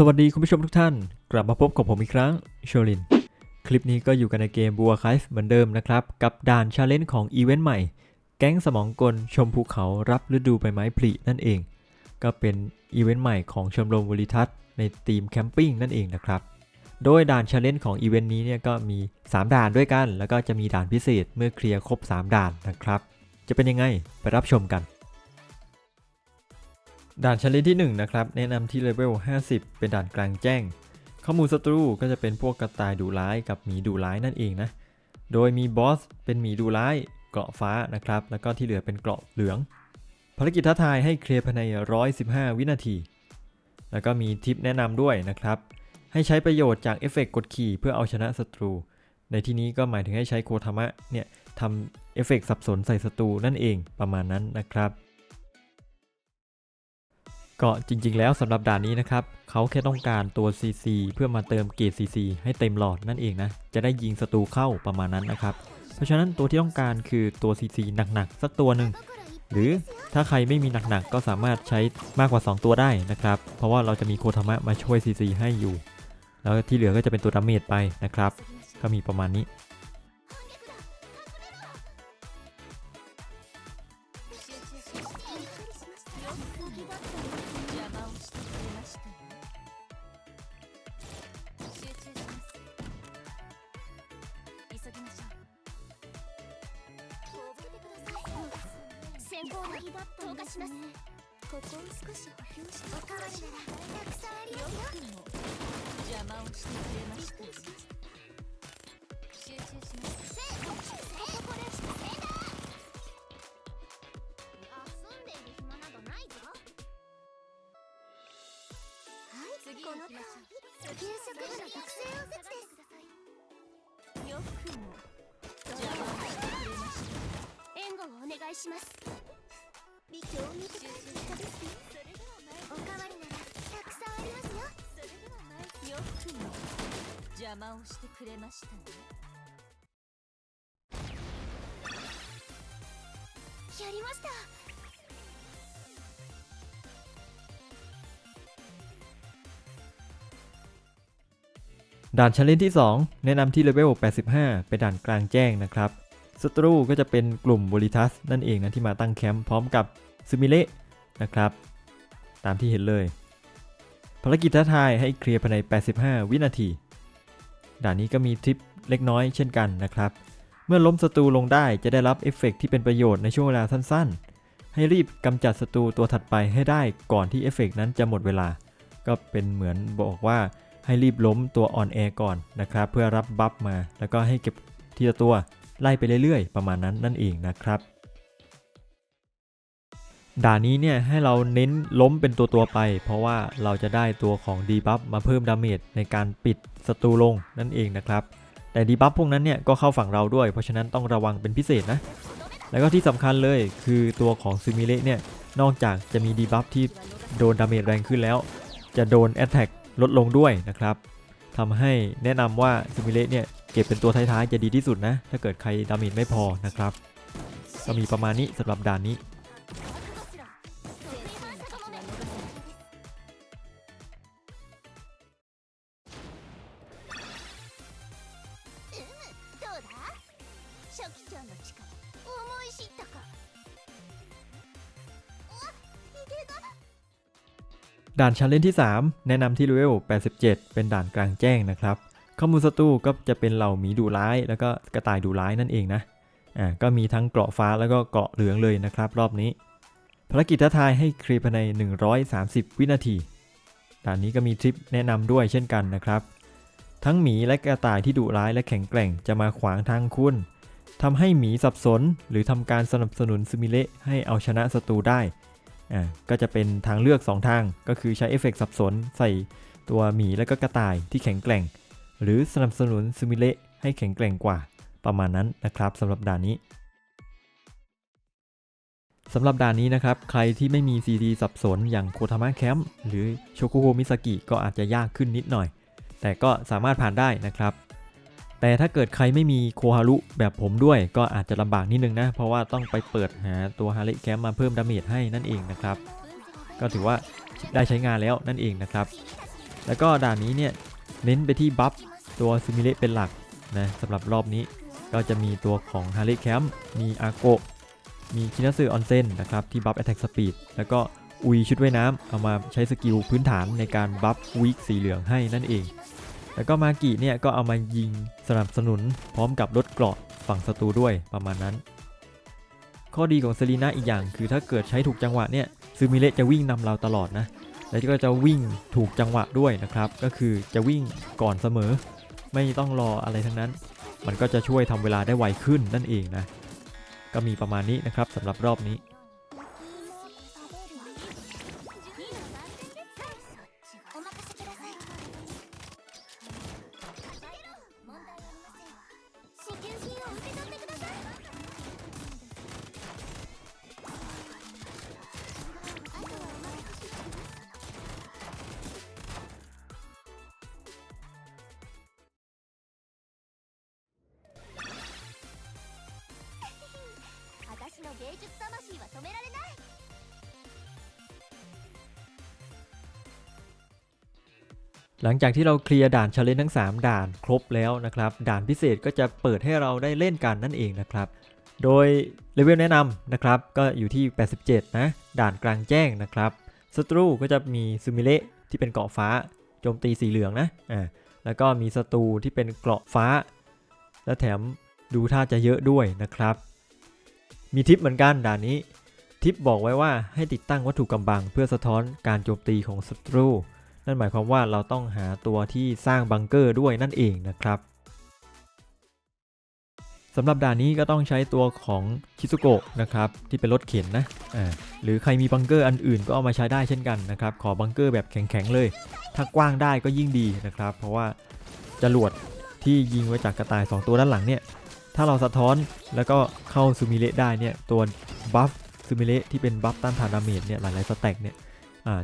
สวัสดีคุณผู้ชมทุกท่าน กลับมาพบกับผมอีกครั้งโชลิน คลิปนี้ก็อยู่กันในเกมบัวค i ฟเหมือนเดิมนะครับ กับด่านชาเลนจ์ของอีเวนต์ใหม่ แก๊งสมองกลชมภูเขารับฤดูใบไม้ผลินั่นเอง ก็เป็นอีเวนต์ใหม่ของชมรมวลิทัศน์ในทีมแคมปิ้งนั่นเองนะครับ โดยด่านชาเลนจ์ของอีเวนต์นี้เนี่ยก็มี 3 ด่านด้วยกัน แล้วก็จะมีด่านพิเศษเมื่อเคลียร์ครบ 3 ด่านนะครับ จะเป็นยังไงไปรับชมกัน ด่านชาเลนจ์ที่1นะครับแนะนำที่เลเวล 50 เป็นด่านกลางแจ้ง ข้อมูลศัตรูก็จะเป็นพวกกระต่ายดุร้ายกับหมีดุร้ายนั่นเองนะ โดยมีบอสเป็นหมีดุร้ายเกราะฟ้านะครับ แล้วก็ที่เหลือเป็นเกราะเหลือง ภารกิจท้าทายให้เคลียร์ภายใน 115 วินาที แล้วก็มีทิปแนะนำด้วยนะครับ ให้ใช้ประโยชน์จากเอฟเฟกต์กดขี่เพื่อเอาชนะศัตรู ในที่นี้ก็หมายถึงให้ใช้โคทามะเนี่ยทำเอฟเฟกต์สับสนใส่ศัตรูนั่นเองประมาณนั้นนะครับ ก็จริงๆ แล้วสำหรับด่านนี้นะครับเขาแค่ต้องการตัว CC เพื่อมาเติมเกรด CC ให้เต็มหลอดนั่นเองนะ จะได้ยิงศัตรูเข้าประมาณนั้นนะครับ เพราะฉะนั้นตัวที่ต้องการคือตัว CC หนักๆ สักตัวหนึ่งหรือถ้าใครไม่มีหนักๆ ก็สามารถใช้มากกว่า 2 ตัวได้นะครับ เพราะว่าเราจะมีโคทามะมาช่วย CC ให้อยู่ แล้วที่เหลือก็จะเป็นตัวดาเมจไปนะครับ ก็มีประมาณนี้ う先行の日だったんですねここを少し補強しておかわりならたくさんありますよも邪魔をしてくれましたね集中しますせここですせだ遊んでいる暇などないぞはい、次この給食部の特製おせちです。よくも邪魔をしてくれました。援護をお願いします。邪魔をしてくれましたね。やりました。 ด่านชาเลนจ์ที่ 2 แนะนำที่เลเวล 85 เป็นด่านกลางแจ้งนะครับศัตรูก็จะเป็นกลุ่มบริทัสนั่นเองนะที่มาตั้งแคมป์พร้อมกับซึมิเละนะครับ ตามที่เห็นเลย ภารกิจท้าทายให้เคลียร์ภายใน 85 วินาที ด่านนี้ก็มีทริปเล็กน้อยเช่นกันนะครับ เมื่อล้มศัตรูลงได้จะได้รับเอฟเฟกต์ที่เป็นประโยชน์ในช่วงเวลาสั้นๆ ให้รีบกำจัดศัตรูตัวถัดไปให้ได้ก่อนที่เอฟเฟกต์นั้นจะหมดเวลา ก็เป็นเหมือนบอกว่าให้รีบล้มตัวอ่อนแอก่อนนะครับ เพื่อรับบัฟมา แล้วก็ให้เก็บทีละตัวไล่ไปเรื่อยๆ ประมาณนั้นนั่นเองนะครับ ด่านนี้เนี่ยให้เราเน้นล้มเป็นตัวตัวไป เพราะว่าเราจะได้ตัวของดีบัฟมาเพิ่มดาเมจในการปิดศัตรูลงนั่นเองนะครับ แต่ดีบัฟพวกนั้นเนี่ยก็เข้าฝั่งเราด้วย เพราะฉะนั้นต้องระวังเป็นพิเศษนะ แล้วก็ที่สำคัญเลยคือตัวของซูมิเละเนี่ยนอกจากจะมีดีบัฟที่โดนดาเมจแรงขึ้นแล้ว จะโดนแอตแทกลดลงด้วยนะครับทำให้แนะนำว่าซิมิเลตเนี่ยเก็บเป็นตัวท้ายๆจะดีที่สุดนะ ถ้าเกิดใครดาเมจไม่พอนะครับก็มีประมาณนี้สำหรับด่านนี้ 初期長の力思い知ったかうわヒゲが ด่านชาเลนจ์ที่ 3 แนะนำที่เลเวล 87 เป็นด่านกลางแจ้งนะครับ ข้อมูลศัตรูก็จะเป็นเหล่าหมีดุร้าย แล้วก็กระต่ายดุร้ายนั่นเองนะ อ่า ก็มีทั้งเกราะฟ้าแล้วก็เกราะเหลืองเลยนะครับ รอบนี้ ภารกิจท้าทายให้เคลียร์ภายใน 130 วินาที ด่านนี้ก็มีทริปแนะนำด้วยเช่นกันนะครับ ทั้งหมีและกระต่ายที่ดุร้ายและแข็งแกร่งจะมาขวางทางคุณ ทำให้หมีสับสน หรือทำการสนับสนุนซิมิเละให้เอาชนะศัตรูได้อ่าก็จะเป็นทางเลือก 2 ทาง ก็คือใช้เอฟเฟกต์สับสนใส่ตัวหมีและก็กระต่ายที่แข็งแกร่ง หรือสนับสนุนซิมิเละให้แข็งแกร่งกว่าประมาณนั้นนะครับสำหรับด่านนี้สำหรับด่านนี้นะครับ ใครที่ไม่มี CD สับสนอย่างโคทามะแคมป์หรือโชคุโฮมิสกิก็อาจจะยากขึ้นนิดหน่อย แต่ก็สามารถผ่านได้นะครับ แต่ถ้าเกิดใครไม่มีโคฮารุแบบผมด้วยก็อาจจะลำบากนิดนึงนะ เพราะว่าต้องไปเปิดหาตัวฮาริแคมมาเพิ่มดาเมจให้นั่นเองนะครับ ก็ถือว่าได้ใช้งานแล้วนั่นเองนะครับ แล้วก็ด่านนี้เนี่ยเน้นไปที่บัฟตัวซูมิเลเป็นหลักนะสำหรับรอบนี้ก็จะมีตัวของฮาร์ e แคมมีอาโกะมีคินาซึออนเซนนะครับที่บัฟ Attack Speed แล้วก็อุยชุดว่ายน้ำเอามาใช้สกิลพื้นฐานในการบัฟวีคสีเหลืองให้นั่นเอง แล้วก็มากิเนี่ยก็เอามายิงสนับสนุน พร้อมกับลดเกราะฝั่งศัตรูด้วยประมาณนั้น ข้อดีของเซรีนาอีกอย่าง คือถ้าเกิดใช้ถูกจังหวะเนี่ยซูมิเลจะวิ่งนำเราตลอดนะแล้วก็จะวิ่งถูกจังหวะด้วยนะครับ ก็คือจะวิ่งก่อนเสมอ ไม่ต้องรออะไรทั้งนั้น มันก็จะช่วยทำเวลาได้ไวขึ้นนั่นเองนะก็มีประมาณนี้นะครับสำหรับรอบนี้ หลังจากที่เราเคลียร์ด่านชาเลนทั้ง 3 ด่านครบแล้วนะครับ ด่านพิเศษก็จะเปิดให้เราได้เล่นกันนั่นเองนะครับ โดยเลเวลแนะนำนะครับก็อยู่ที่ 87 นะ ด่านกลางแจ้งนะครับศัตรูก็จะมีซูมิเลที่เป็นเกราะฟ้าโจมตีสีเหลืองนะอ่าแล้วก็มีศัตรูที่เป็นเกราะฟ้า และแถมดูท่าจะเยอะด้วยนะครับ มีทิปเหมือนกันด่านนี้ ทิปบอกไว้ว่าให้ติดตั้งวัตถุกำบัง เพื่อสะท้อนการโจมตีของศัตรู นั่นหมายความว่าเราต้องหาตัวที่สร้างบังเกอร์ด้วยนั่นเองนะครับสำหรับด่านนี้ก็ต้องใช้ตัวของคิซุโกะนะครับที่เป็นรถเข็นนะอ่าหรือใครมีบังเกอร์อันอื่นก็เอามาใช้ได้เช่นกันนะครับขอบังเกอร์แบบแข็งๆเลย ถ้ากว้างได้ก็ยิ่งดีนะครับ เพราะว่าจรวดที่ยิงไว้จากกระต่าย 2 ตัวด้านหลังเนี่ยถ้าเราสะท้อนแล้วก็เข้าซูมิเลได้เนี่ยตัวบัฟซูมิเลที่เป็นบัฟต้านทานดาเมจเนี่ยหลายๆสแต็กเนี่ย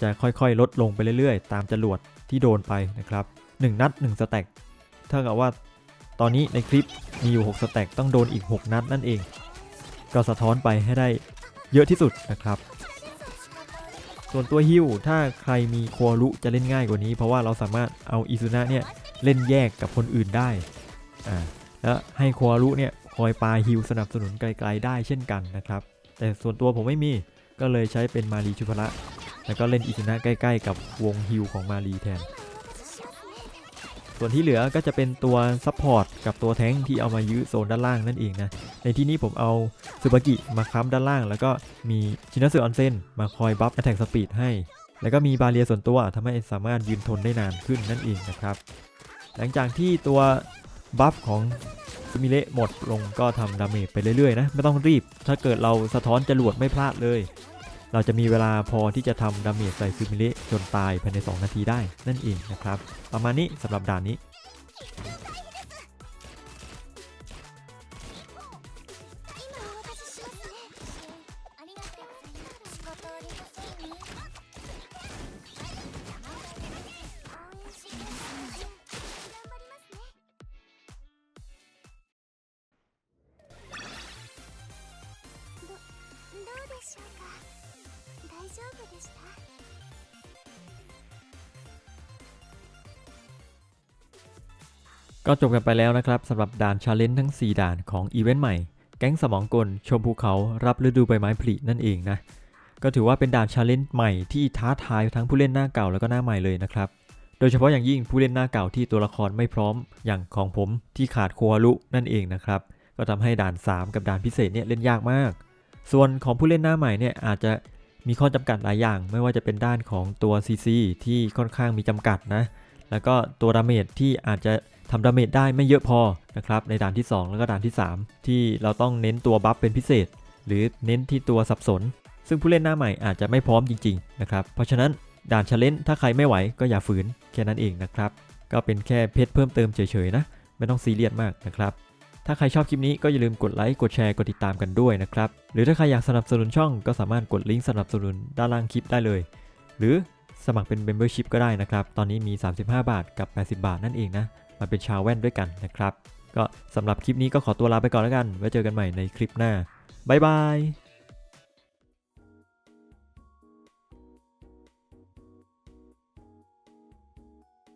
จะค่อยๆ ลดลงไปเรื่อยๆ ตามจรวดที่โดนไปนะครับ 1 นัด 1 สแต็กเท่ากับว่าตอนนี้ในคลิปมีอยู่ 6 สแต็กต้องโดนอีก 6 นัดนั่นเอง ก็สะท้อนไปให้ได้เยอะที่สุดนะครับ ส่วนตัวฮิวถ้าใครมีโคอารุจะเล่นง่ายกว่านี้ เพราะว่าเราสามารถเอาอิซุนะเนี่ยเล่นแยกกับคนอื่นได้อ่าแล้วให้โคอารุเนี่ยคอยปาฮิวสนับสนุนไกลๆได้เช่นกันนะครับ แต่ส่วนตัวผมไม่มีก็เลยใช้เป็นมารีชุพระ แล้วก็เล่นอิซุนะใกล้ ๆ กับวงฮิลของมารีแทน ส่วนที่เหลือก็จะเป็นตัวซัพพอร์ตกับตัวแท้งที่เอามายื้อโซนด้านล่างนั่นเองนะ ในที่นี้ผมเอาซูบากิมาค้ำด้านล่าง แล้วก็มีชินาสึออนเซนมาคอยบัฟแอ t แทกสปีดให้ แล้วก็มีบาเรียส่วนตัวทำให้สามารถยืนทนได้นานขึ้นนั่นเองนะครับ หลังจากที่ตัวบัฟของซูมิเลหมดลงก็ทำดาเมจไปเรื่อยๆนะ ไม่ต้องรีบ ถ้าเกิดเราสะท้อนจรวดไม่พลาดเลย เราจะมีเวลาพอที่จะทำดาเมจใส่ซูมิเละจนตายภายใน 2 นาทีได้นั่นเองนะครับ ประมาณนี้สำหรับด่านนี้ 大丈夫でした ก็จบกันไปแล้วนะครับสำหรับด่านชาเลนจ์ทั้ง 4 ด่านของอีเวนต์ใหม่ แก๊งสมองกล ชมภูเขารับฤดูใบไม้ผลินั่นเองนะ ก็ถือว่าเป็นด่านชาเลนจ์ใหม่ที่ท้าทายทั้งผู้เล่นหน้าเก่าแล้วก็หน้าใหม่เลยนะครับ โดยเฉพาะอย่างยิ่งผู้เล่นหน้าเก่าที่ตัวละครไม่พร้อมอย่างของผมที่ขาดโคอารุนั่นเองนะครับ ก็ทำให้ด่าน 3 กับด่านพิเศษเนี่ยเล่นยากมาก ส่วนของผู้เล่นหน้าใหม่เนี่ยอาจจะ มีข้อจำกัดหลายอย่าง ไม่ว่าจะเป็นด้านของตัว CC ที่ค่อนข้างมีจำกัดนะ แล้วก็ตัวดาเมจที่อาจจะทำดาเมจได้ไม่เยอะพอนะครับในด่านที่ 2 แล้วก็ด่านที่ 3 ที่เราต้องเน้นตัวบัฟเป็นพิเศษ หรือเน้นที่ตัวสับสน ซึ่งผู้เล่นหน้าใหม่อาจจะไม่พร้อมจริงๆนะครับเพราะฉะนั้นด่านชาเลนจ์ถ้าใครไม่ไหวก็อย่าฝืนแค่นั้นเองนะครับ ก็เป็นแค่เพชรเพิ่มเติมเฉยๆนะ ไม่ต้องซีเรียสมากนะครับ ถ้าใครชอบคลิปนี้ก็อย่าลืมกดไลค์กดแชร์กดติดตามกันด้วยนะครับ หรือถ้าใครอยากสนับสนุนช่องก็สามารถกดลิงก์สนับสนุนด้านล่างคลิปได้เลย หรือสมัครเป็น Membership ก็ได้นะครับ ตอนนี้มี 35 บาทกับ 80 บาทนั่นเองนะมาเป็นชาวแว่นด้วยกันนะครับ ก็สำหรับคลิปนี้ก็ขอตัวลาไปก่อนแล้วกัน ไว้เจอกันใหม่ในคลิปหน้าบ๊ายบาย